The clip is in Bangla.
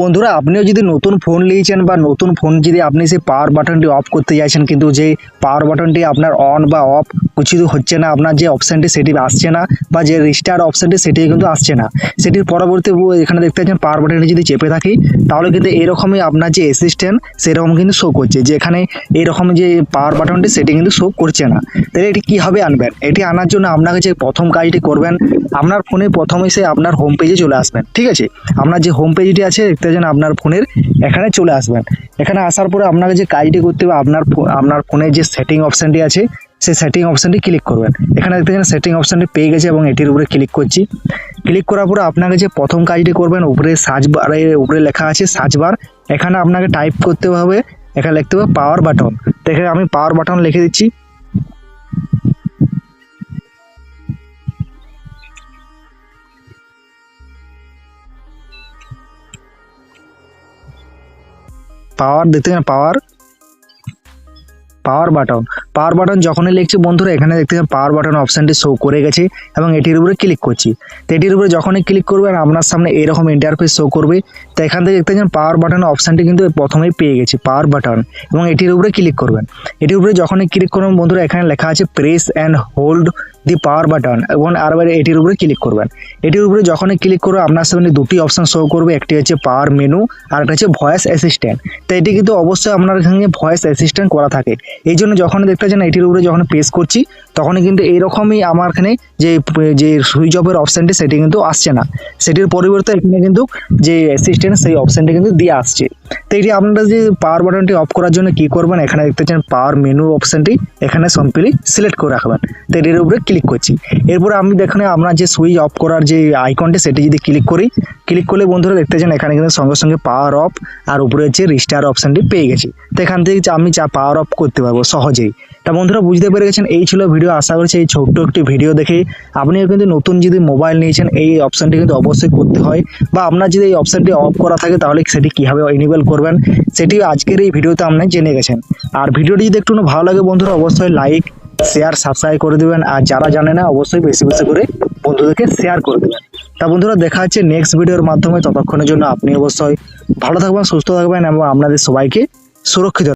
বন্ধুরা, আপনিও যদি নতুন ফোন নিয়েছেন বা নতুন ফোন যদি আপনি সেই পাওয়ার বাটনটি অফ করতে চাইছেন, কিন্তু যে পাওয়ার বাটনটি আপনার অন বা অফ কিছু হচ্ছে না, আপনার যে অপশানটি সেটি আসছে না বা যে রিস্টার অপশানটি সেটি কিন্তু আসছে না, সেটির পরবর্তী এখানে দেখতে পাচ্ছেন পাওয়ার বাটনটি যদি চেপে থাকি, তাহলে কিন্তু এরকমই আপনার যে অ্যাসিস্ট্যান্ট সেরকম কিন্তু শো করছে যে এখানে এরকম যে পাওয়ার বাটনটি সেটি কিন্তু শো করছে না। তাহলে এটি কীভাবে আনবেন? এটি আনার জন্য আপনাকে যে প্রথম কাজটি করবেন, আপনার ফোনে প্রথমে সে আপনার হোম পেজে চলে আসবেন, ঠিক আছে? আপনার যে হোম পেজটি আছে পাচ্ছেন আপনার ফোনের এখানে চলে আসবেন। এখানে আসার পরে আপনাকে যে কাজটি করতে হবে, আপনার আপনার ফোনের যে সেটিং অপশানটি আছে, সেই সেটিং অপশানটি ক্লিক করবেন। এখানে দেখতে পাচ্ছেন সেটিং অপশানটি পেয়ে গেছে এবং এটির উপরে ক্লিক করছি। ক্লিক করার পরে আপনাকে যে প্রথম কাজটি করবেন, উপরে সার্চ বারের উপরে লেখা আছে সার্চ বার এখানে আপনাকে টাইপ করতে হবে, এখানে লিখতে হবে পাওয়ার বাটন তো এখানে আমি পাওয়ার বাটন লিখে দিচ্ছি। পাওয়ার দেখতে পাচ্ছেন পাওয়ার পাওয়ার বাটন পাওয়ার বাটন যখনই লিখছি, বন্ধুরা, এখানে দেখতে পাচ্ছেন পাওয়ার বাটন অপশানটি শো করে গেছে এবং এটির উপরে ক্লিক করছি। তো এটির উপরে যখনই ক্লিক করবেন আপনার সামনে এরকম ইন্টারফেস শো করবে, তো এখান থেকে দেখতে পাচ্ছেন পাওয়ার বাটন অপশানটি কিন্তু প্রথমেই পেয়ে গেছি পাওয়ার বাটন এবং এটির উপরে ক্লিক করবেন। এটির উপরে যখনই ক্লিক করবেন, বন্ধুরা, এখানে লেখা আছে press and hold the power button এবং আরবার এটির উপরে ক্লিক করবেন। এটির উপরে যখনই ক্লিক করবে, আপনার সামনে দুটি অপশন শো করবে, একটি হচ্ছে পাওয়ার মেনু আর একটা হচ্ছে ভয়েস অ্যাসিস্ট্যান্ট তো এটি কিন্তু অবশ্যই আপনার এখানে ভয়েস অ্যাসিস্ট্যান্ট করা থাকে। এই জন্য যখন দেখতে পাচ্ছেন এটির উপরে যখন প্রেস করছি, তখনই কিন্তু এইরকমই আমার এখানে যে যে সুইচ অফের অপশানটি সেটি কিন্তু আসছে না। সেটির পরিবর্তে এখানে কিন্তু যে অ্যাসিস্ট্যান্ট সেই অপশানটি কিন্তু দিয়ে আসছে। তো এটি আপনারা যে পাওয়ার বাটনটি অফ করার জন্য কি করবেন, এখানে দেখতে চান পাওয়ার মেনু অপশানটি এখানে সম্পলি সিলেক্ট করে রাখবেন। তো এটির উপরে ক্লিক করছি। এরপরে আমি এখানে আপনার যে সুইচ অফ করার যে আইকনটি সেটি যদি ক্লিক করি ক্লিক করলে বন্ধুরা দেখতে চান এখানে কিন্তু সঙ্গে সঙ্গে পাওয়ার অফ আর উপরে হচ্ছে রিস্টার অপশানটি পেয়ে গেছি। তো এখান থেকে আমি চা পাওয়ার অফ করতে পারব সহজেই। তা বন্ধুরা বুঝতে পেরে গেছেন, এই ছিল ভিডিও আশা করছি এই ছোট্ট একটি ভিডিও দেখে আপনিও কিন্তু নতুন যদি মোবাইল নিয়েছেন, এই অপশানটি কিন্তু অবশ্যই করতে হয়। বা আপনার যদি এই অপশানটি অফ করা থাকে, তাহলে সেটি কীভাবে এনেবল করবেন, সেটি আজকের এই ভিডিওতে আপনি জেনে গেছেন। আর ভিডিওটি যদি একটু ভালো লাগে বন্ধুরা, অবশ্যই লাইক শেয়ার সাবস্ক্রাইব করে দেবেন। আর যারা জানে না, অবশ্যই বেশি বেশি করে বন্ধুদেরকে শেয়ার করে দেবেন। তা বন্ধুরা, দেখা হচ্ছে নেক্সট ভিডিওর মাধ্যমে। ততক্ষণের জন্য আপনি অবশ্যই ভালো থাকবেন, সুস্থ থাকবেন এবং আপনাদের সবাইকে সুরক্ষিত